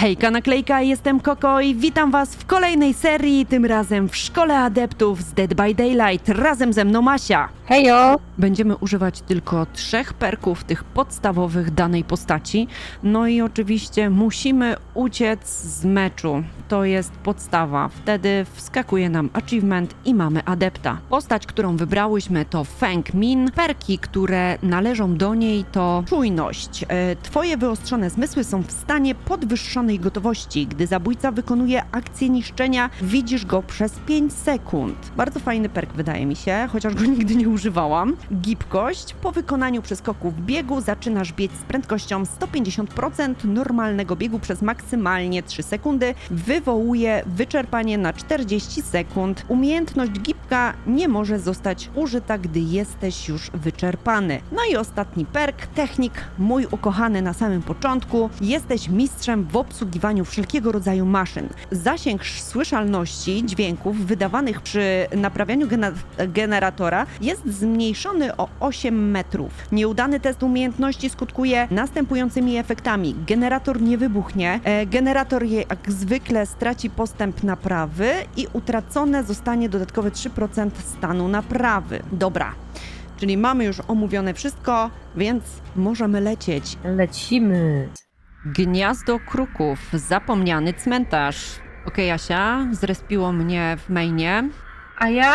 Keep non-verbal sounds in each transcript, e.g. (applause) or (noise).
Hejka naklejka, jestem Koko i witam was w kolejnej serii, tym razem w Szkole Adeptów z Dead by Daylight. Razem ze mną Masia. Hejo! Będziemy używać tylko trzech perków, tych podstawowych danej postaci. No i oczywiście musimy uciec z meczu. To jest podstawa. Wtedy wskakuje nam achievement i mamy adepta. Postać, którą wybrałyśmy to Feng Min. Perki, które należą do niej to czujność. E, Twoje wyostrzone zmysły są w stanie podwyższonej gotowości. Gdy zabójca wykonuje akcję niszczenia, widzisz go przez 5 sekund. Bardzo fajny perk wydaje mi się, chociaż go nigdy nie używałam. Gibkość. Po wykonaniu przeskoku w biegu zaczynasz biec z prędkością 150% normalnego biegu przez maksymalnie 3 sekundy. Wywołuje wyczerpanie na 40 sekund. Umiejętność nie może zostać użyta, gdy jesteś już wyczerpany. No i ostatni perk, technik, mój ukochany na samym początku. Jesteś mistrzem w obsługiwaniu wszelkiego rodzaju maszyn. Zasięg słyszalności dźwięków wydawanych przy naprawianiu generatora jest zmniejszony o 8 metrów. Nieudany test umiejętności skutkuje następującymi efektami. Generator nie wybuchnie, e, generator jak zwykle straci postęp naprawy i utracone zostanie dodatkowe 3% stanu naprawy. Dobra. Czyli mamy już omówione wszystko, więc możemy lecieć. Lecimy. Gniazdo kruków, zapomniany cmentarz. Okej, Asia, zrespiło mnie w mainie. A ja...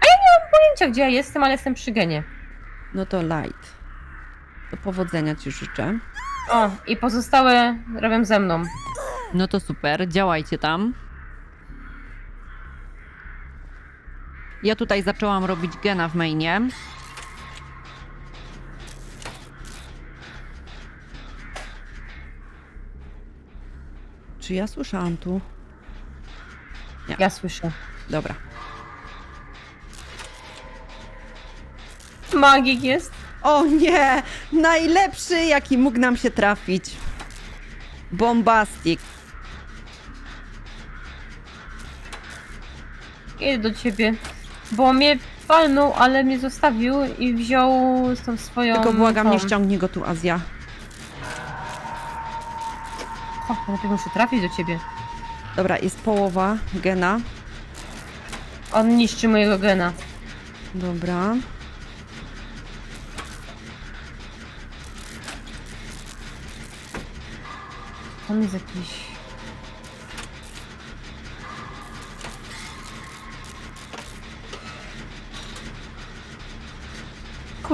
A ja nie mam pojęcia, gdzie ja jestem, ale jestem przy genie. No to light. Do powodzenia ci życzę. O, i pozostałe robią ze mną. No to super, działajcie tam. Ja tutaj zaczęłam robić gena w mainie. Czy ja słyszałam tu? Ja słyszę. Dobra. Magik jest. O nie! Najlepszy, jaki mógł nam się trafić. Bombastic. Idę do ciebie. Bo mnie walnął, ale mnie zostawił i wziął z tą swoją... Tylko błagam, nie tą- ściągnij go tu, Azja. O, dlatego muszę trafić do ciebie. Dobra, jest połowa gena. On niszczy mojego gena. Dobra. On jest jakiś...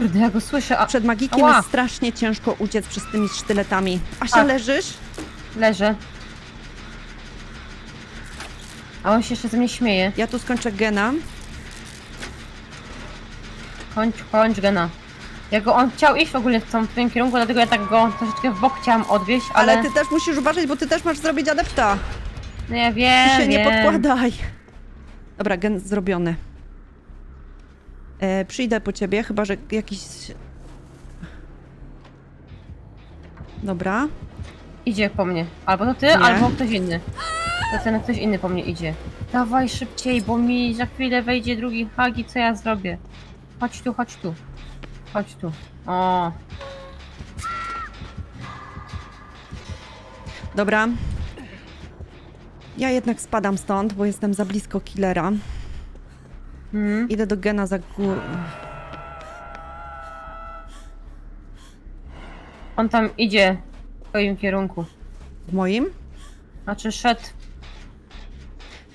Kurde, ja go słyszę, a Przed magikiem Ała. jest strasznie ciężko uciec przez tymi sztyletami. Asia, Tak. leżysz? leżę. A on się jeszcze ze mnie śmieje. Ja tu skończę gena. Kończ, kończ gena. Ja go, on chciał iść w ogóle w tą- w tym kierunku, dlatego ja tak go troszeczkę w bok chciałam odwieźć, ale... Ale ty też musisz uważać, bo ty też masz zrobić adepta. No ja Ty wiem, się nie wiem. podkładaj. Dobra, gen zrobiony. E, przyjdę po ciebie, chyba że jakiś... Dobra. Idzie po mnie. Albo to ty, Nie. albo ktoś inny. To ten ktoś inny po mnie idzie. Dawaj szybciej, bo mi za chwilę wejdzie drugi hagi, co ja zrobię? Chodź tu, chodź tu. Chodź tu. O, Dobra. Ja jednak spadam stąd, bo jestem za blisko killera. Hmm. Idę do gena za górę. On tam idzie w twoim kierunku. W moim? Znaczy szedł,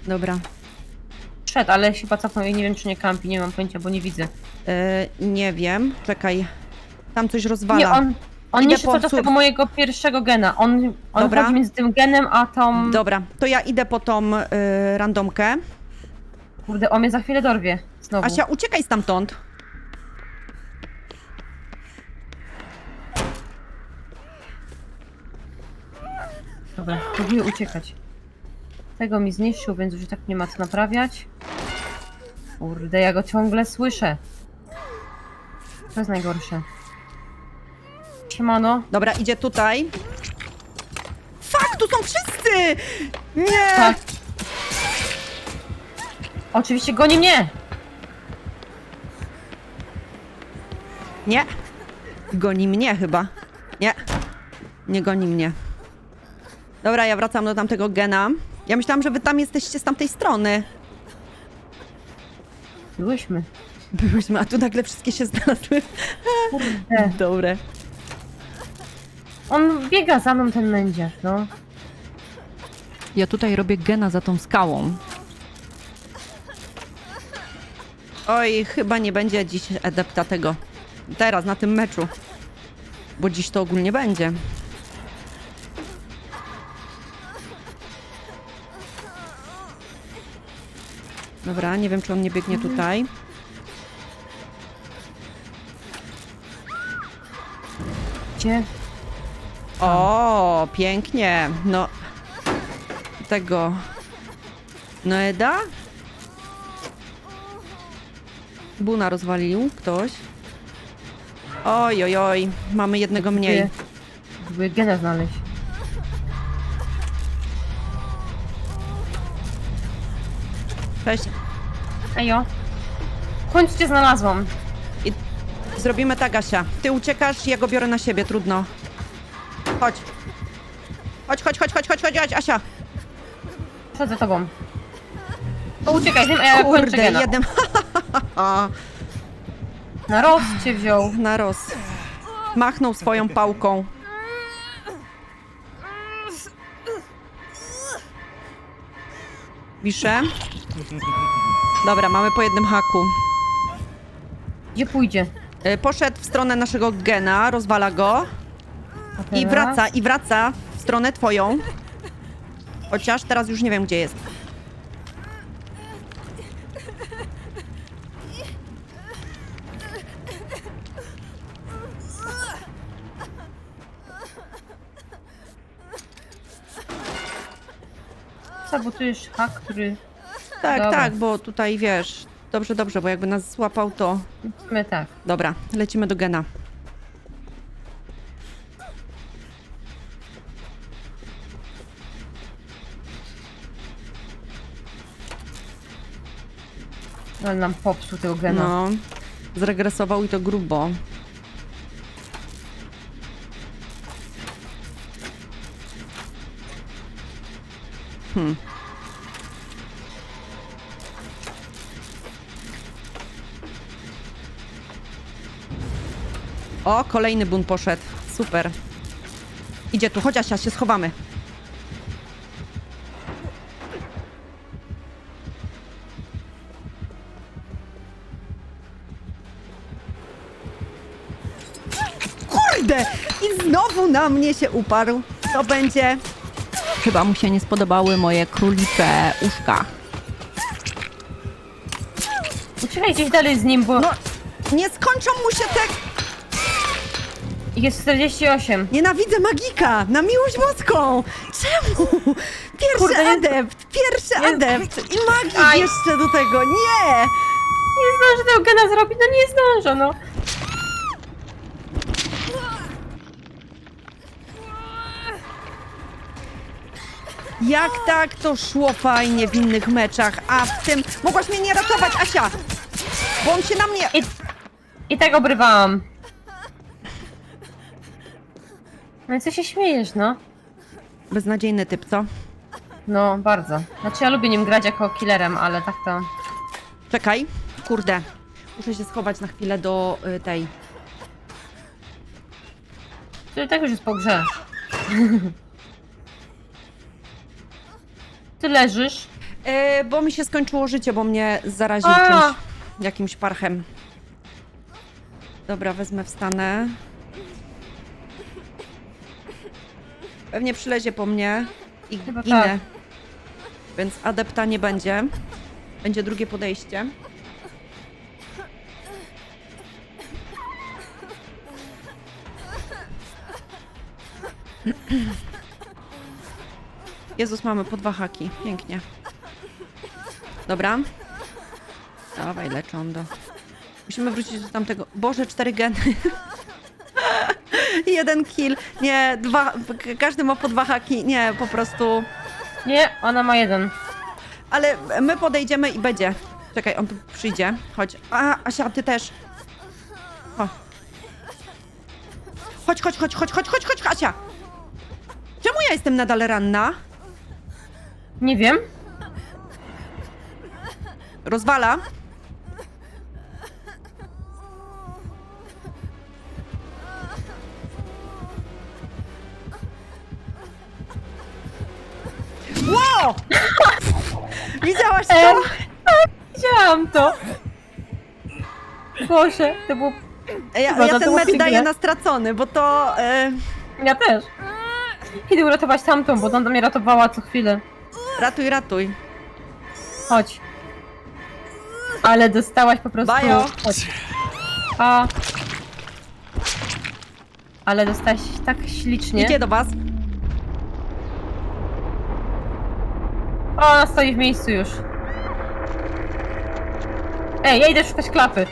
Dobra. szedł, ale chyba cofnął i nie wiem czy nie kampi, nie mam pojęcia, bo nie widzę. E, nie wiem. Czekaj. Tam coś rozwala. Nie, on, on Idę niszczy po sur- tego mojego pierwszego gena. On, on Dobra. chodzi między tym genem a tą... Dobra, to ja idę po tą y, randomkę. Kurde, on mnie za chwilę dorwie. Znowu. Asia, uciekaj stamtąd. Dobra, próbuję uciekać. Tego mi zniszczył, więc już i tak nie ma co naprawiać. Kurde, ja go ciągle słyszę. To jest najgorsze. Siemano. Dobra, idzie tutaj. Fuck, tu są wszyscy! Nie! Tak. Oczywiście goni mnie! Nie. Goni mnie chyba. Nie. Nie goni mnie. Dobra, ja wracam do tamtego gena. Ja myślałam, że wy tam jesteście z tamtej strony. Byłyśmy. Byłyśmy, a tu nagle wszystkie się znalazły. Kurde. Dobre. On biega za mną, ten mędziarz, no. Ja tutaj robię gena za tą skałą. Oj, chyba nie będzie dziś adepta tego. Teraz, na tym meczu. Bo dziś to ogólnie będzie. Dobra, nie wiem, czy on nie biegnie tutaj. Gdzie? O, pięknie. No. Tego. Noeda? Buna rozwalił ktoś. Oj, oj, oj. Mamy jednego mniej. Żeby gena znaleźć. Cześć. Ejo. Cię znalazłam. Zrobimy tak, Asia. Ty uciekasz, ja go biorę na siebie, trudno. Chodź. Chodź, chodź, chodź, chodź, chodź, chodź, chodź, Asia. Przed za tobą. To uciekaj, wiem, a ja kończę Kurde, gena. jeden. (laughs) Na roz cię wziął. Na roz. Machnął swoją pałką. Wiszę. Dobra, mamy po jednym haku. Gdzie pójdzie? Y, Poszedł w stronę naszego gena, rozwala go A i teraz? wraca, i wraca w stronę twoją. Chociaż teraz już nie wiem, gdzie jest. Sabotujesz hak, który... Tak, Dobra. tak, bo tutaj wiesz. Dobrze, dobrze, bo jakby nas złapał, to. My tak. Dobra, lecimy do gena. Ale nam popsuł tego gena. No, zregresował i to grubo. Hmm. O, kolejny bun poszedł. Super. Idzie tu, chodź Asia, się schowamy. Kurde! I znowu na mnie się uparł. To będzie... Chyba mu się nie spodobały moje królicze uszka. Uciekaj gdzieś dalej z nim, bo No, nie skończą mu się te... jest 48. Nienawidzę magika! Na miłość boską! Czemu? Pierwszy Kurde, nie- adept! Pierwszy nie- adept! I magik Aj. jeszcze do tego! Nie! Nie zdążę tego gena zrobić, no nie zdążę, no. Jak tak to szło fajnie w innych meczach, a w tym... Mogłaś mnie nie ratować, Asia! Bo on się na mnie... I, i tak obrywałam. No i co się śmiejesz, no? Beznadziejny typ, co? No, bardzo. Znaczy ja lubię nim grać jako killerem, ale tak to... Czekaj. Kurde. Muszę się schować na chwilę do y, tej... To i tak już jest po grze. (laughs) Ty leżysz. E, bo mi się skończyło życie, bo mnie zaraził A! czymś, jakimś parchem. Dobra, wezmę, wstanę. Pewnie przylezie po mnie i Chyba ginę. tak. Więc adepta nie będzie. Będzie drugie podejście. Jezus, mamy po dwa haki. Pięknie. Dobra. Dawaj, leczondo. Musimy wrócić do tamtego. Boże, cztery geny. (laughs) Jeden kill. Nie, dwa. Każdy ma po dwa haki. Nie, po prostu. Nie, ona ma jeden. Ale my podejdziemy i będzie. Czekaj, on tu przyjdzie. Chodź. A, Asia, ty też. O. Chodź, chodź, chodź, chodź, chodź, chodź, chodź, Asia. Czemu ja jestem nadal ranna? Nie wiem. Rozwala. Wow! (laughs) Widziałaś to? Em, Widziałam to. Boże, to było... Ja, chyba ja to ten było mecz daję na stracony, bo to... E, Ja też. Idę uratować tamtą, bo tamta mnie ratowała co chwilę. ratuj, ratuj. Chodź. Ale dostałaś po prostu... Bajo. Chodź. A... Ale dostałaś tak ślicznie. Idzie do was. O, ona stoi w miejscu już. Ej, ja idę szukać klapy.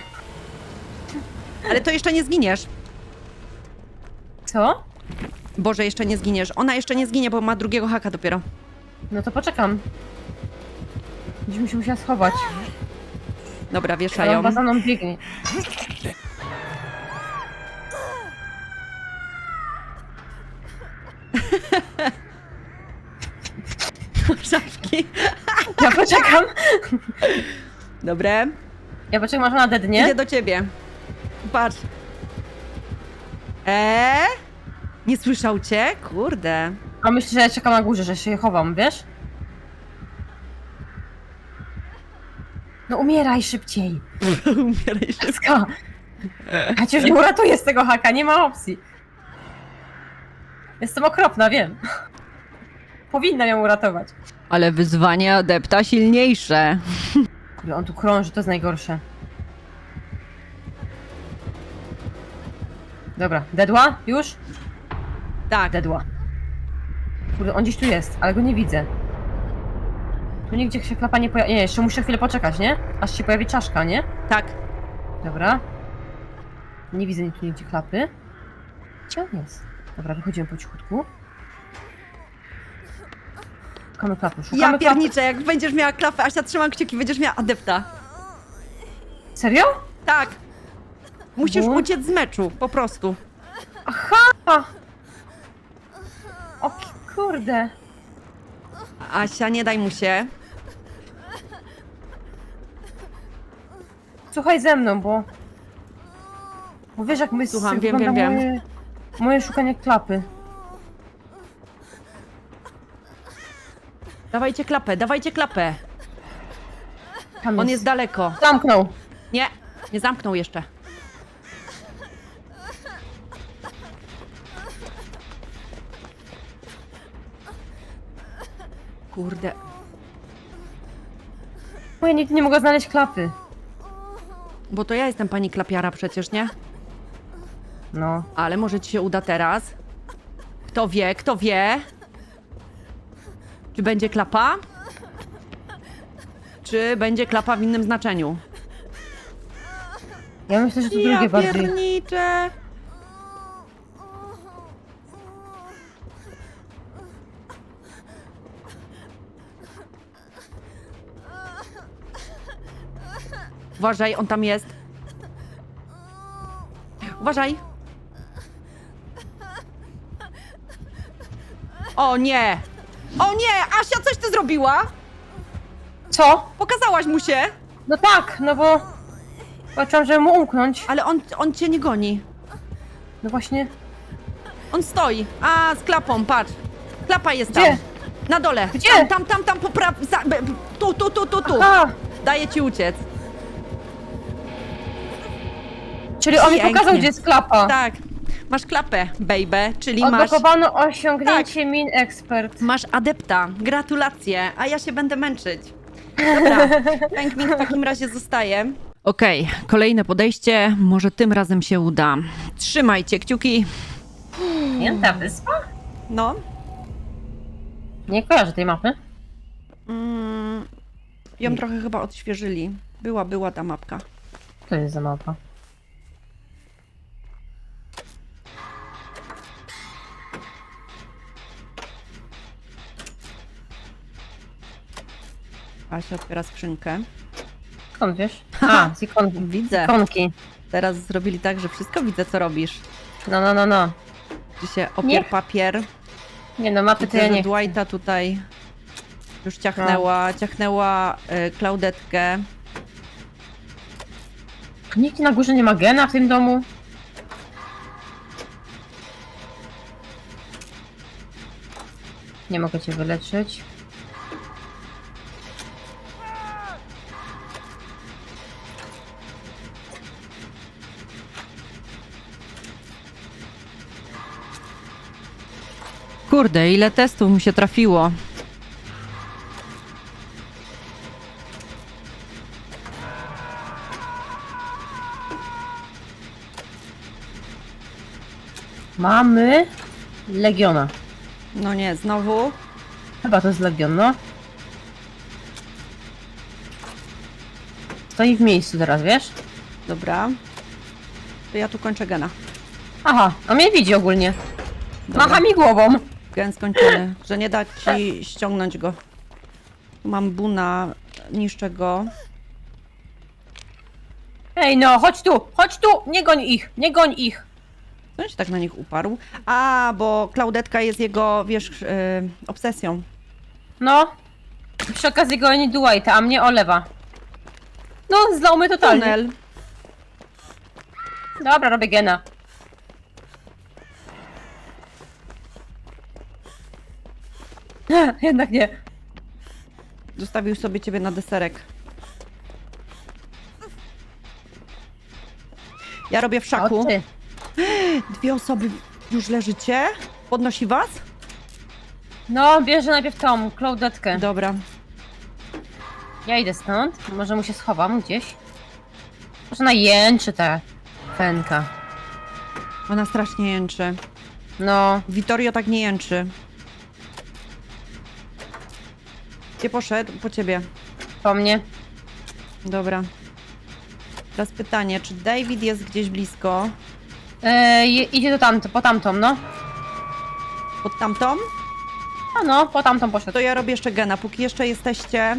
Ale to jeszcze nie zginiesz. Co? Boże, jeszcze nie zginiesz. Ona jeszcze nie zginie, bo ma drugiego haka dopiero. No to poczekam. Będziemy się musiała schować. Dobra, wieszają. on za mną biegnie. Ja poczekam. Dobre. Ja poczekam, aż ona dednie. Idzie do ciebie. Patrz. Eee? Nie słyszał cię? Kurde. A myślę, że ja czekam na górze, że się chowam, wiesz? No umieraj szybciej. (laughs) Umieraj się. Ska. Ja cię już nie uratuję z tego haka, nie ma opcji. Jestem okropna, wiem. Powinna ją uratować. Ale wyzwanie adepta silniejsze. Kurde, on tu krąży, to jest najgorsze. Dobra, dedła? Już? Tak. Dedła. Kurde, on gdzieś tu jest, ale go nie widzę. Tu nigdzie się klapa nie pojawi. Nie, jeszcze muszę chwilę poczekać, nie? Aż się pojawi czaszka, nie? Tak. Dobra. Nie widzę tu nigdzie klapy. Gdzie on jest? Dobra, wychodzimy po cichutku. Szukamy klapy, szukamy Ja klapy. pierniczę, jak będziesz miała klafę, Asia trzymam kciuki, będziesz miała adepta. Serio? Tak. Musisz Bum. uciec z meczu, po prostu. Aha! O ki- kurde. Asia, nie daj mu się. Słuchaj ze mną, bo... Bo wiesz jak my Słucham, wiem, wiem, wiem. Moje, moje szukanie klapy. Dawajcie klapę, dawajcie klapę. Tam On jest daleko. Zamknął. Nie, nie zamknął jeszcze. Kurde. Bo ja nigdy nie mogę znaleźć klapy. Bo to ja jestem pani klapiara przecież, nie? No. Ale może ci się uda teraz. Kto wie, kto wie? Czy będzie klapa? Czy będzie klapa w innym znaczeniu? Ja myślę, że to drugie bardziej. pierniczę. Uważaj, on tam jest. Uważaj. O nie! O nie! Asia, coś ty zrobiła? Co? Pokazałaś mu się, No tak, no bo... Patrzyłam, żeby mu umknąć. ale on, on cię nie goni. No właśnie. On stoi. A, z klapą, patrz. Klapa jest Gdzie? tam. Na dole. Gdzie? Tam, tam, tam, tam, po praw... za- be- Tu, tu, tu, tu, tu. A! Daję ci uciec. Czyli on mi Pięknie. pokazał, gdzie jest klapa. Tak. Masz klapę, baby, czyli masz, Odblokowano osiągnięcie Tak. min expert. masz adepta. Gratulacje, a ja się będę męczyć. Dobra, (laughs) Pękmin w takim razie zostaje. Okej, kolejne podejście. Może tym razem się uda. Trzymajcie kciuki. Pięta wyspa? No. Nie kojarzę tej mapy. Mm, ją Nie. trochę chyba odświeżyli. Była, była ta mapka. To jest za mapa. Asia otwiera skrzynkę. Skąd wiesz? A, z ikonki. Widzę. ikonki. Teraz zrobili tak, że wszystko widzę, co robisz. No, no, no, no. Czy się opier Nie. papier. Nie no, mapy to Widzę, ja że nie. Dwighta tutaj już ciachnęła, ciachnęła y, Klaudetkę. Nikt na górze nie ma gena w tym domu. Nie mogę cię wyleczyć. Kurde, ile testów mu się trafiło. Mamy Legiona. No nie, znowu. Chyba to jest Legion, no. Stoi w miejscu teraz, wiesz? Dobra. To ja tu kończę gena. Aha, a mnie widzi ogólnie. Dobra. Macha mi głową. Gen skończony, że nie da ci ściągnąć go. Tu mam buna, niszczę go. Ej no, chodź tu, chodź tu! Nie goń ich, nie goń ich. Co on się tak na nich uparł? A, bo Klaudetka jest jego, wiesz, yy, obsesją. No. Przy okazji goni Dwighta, a mnie olewa. No, zlał mnie totalnie. Tunel. Dobra, robię gena. Jednak nie. Zostawił sobie ciebie na deserek. Ja robię w szaku. Dwie osoby już leżycie? Podnosi was? No, bierze najpierw tą, Claudetkę. Dobra. Ja idę stąd. Może mu się schowam gdzieś. Może ona jęczy ta fenka. Ona strasznie jęczy. No, Vittorio tak nie jęczy. Gdzie poszedł? Po ciebie. po mnie. Dobra. Teraz pytanie, czy David jest gdzieś blisko? E, je- idzie do tamto, po tamtą, no. Pod tamtą? A no, po tamtą poszedł. To ja robię jeszcze gena, póki jeszcze jesteście.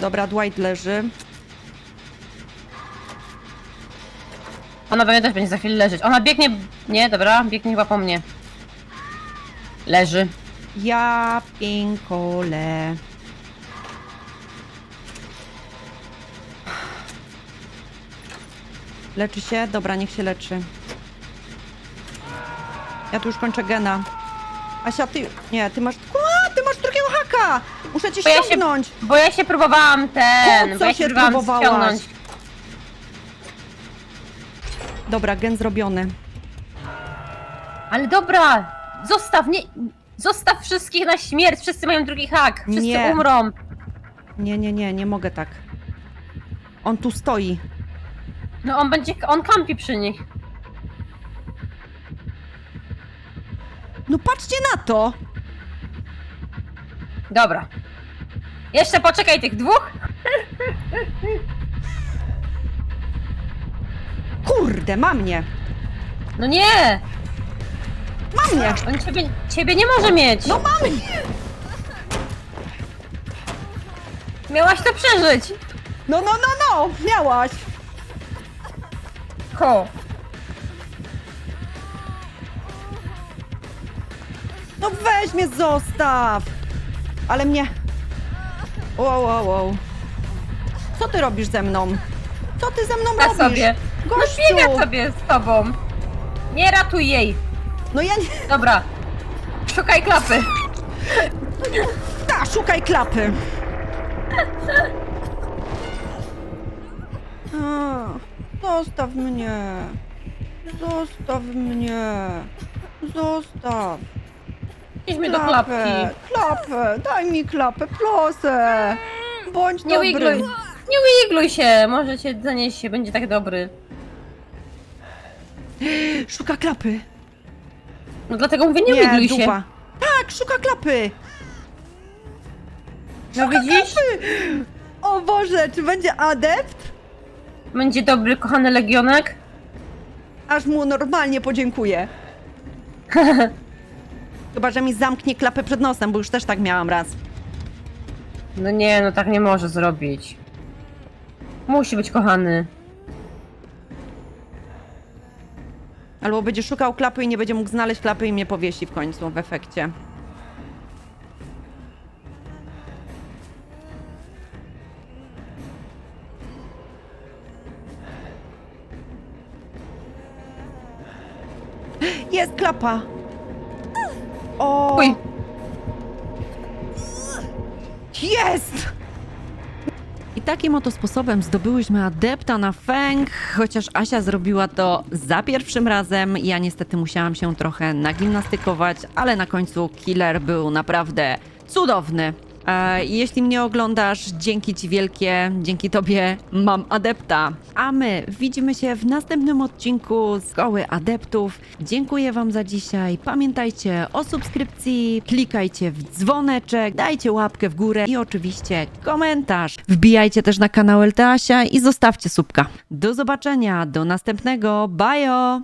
Dobra, Dwight leży. Ona pewnie też będzie za chwilę leżeć. Ona biegnie... Nie, dobra, biegnie chyba po mnie. Leży. Ja piękole. Leczy się? Dobra, niech się leczy. Ja tu już kończę gena. Asia, ty... Nie, ty masz... A, ty masz drugiego haka! Muszę cię Bo ja się- ściągnąć! Bo ja się próbowałam ten... Po co bo ja się próbowałam próbowałaś? ściągnąć. Dobra, gen zrobiony. Ale dobra! Zostaw, nie... Zostaw wszystkich na śmierć, wszyscy mają drugi hak, wszyscy Nie. umrą. Nie, nie, nie, nie mogę tak. On tu stoi. No on będzie, on kampi przy nich. No patrzcie na to! Dobra. Jeszcze poczekaj tych dwóch. Kurde, ma mnie! No nie! Ma mnie! On ciebie, ciebie nie może mieć. No ma mnie! Miałaś to przeżyć. No, no, no, no! Miałaś! Ko. No weź mnie, zostaw! Ale mnie... Wow, wow, wow. Co ty robisz ze mną? Co ty ze mną Ja robisz? sobie. No Gościu! biega sobie z tobą. Nie ratuj jej. No ja nie... Dobra. Szukaj klapy. Ta, szukaj klapy! A, Zostaw mnie! Zostaw mnie! Zostaw! Idźmy do klapki. Klapę! Daj mi klapę, proszę! Bądź Nie dobry! wigluj. Nie wigluj się. Może cię zaniesie, będzie tak dobry. Szuka klapy! No dlatego mówię, nie, wigluj się. dupa. Tak, szuka klapy! No widzisz? O Boże, czy będzie adept? Będzie dobry, kochany legionek. Aż mu normalnie podziękuję. (laughs) Chyba, że mi zamknie klapę przed nosem, bo już też tak miałam raz. No nie, no tak nie może zrobić. Musi być kochany. Albo będzie szukał klapy i nie będzie mógł znaleźć klapy i mnie powiesi w końcu w efekcie. Jest klapa! O! Uj. Jest! Takim oto sposobem zdobyłyśmy adepta na Feng, chociaż Asia zrobiła to za pierwszym razem. Ja niestety musiałam się trochę nagimnastykować, ale na końcu killer był naprawdę cudowny. E, jeśli mnie oglądasz, dzięki Ci wielkie, dzięki Tobie mam adepta. A my widzimy się w następnym odcinku z Szkoły Adeptów. Dziękuję Wam za dzisiaj. Pamiętajcie o subskrypcji, klikajcie w dzwoneczek, dajcie łapkę w górę i oczywiście komentarz. Wbijajcie też na kanał Elteasia i zostawcie subka. Do zobaczenia, do następnego. Bajo!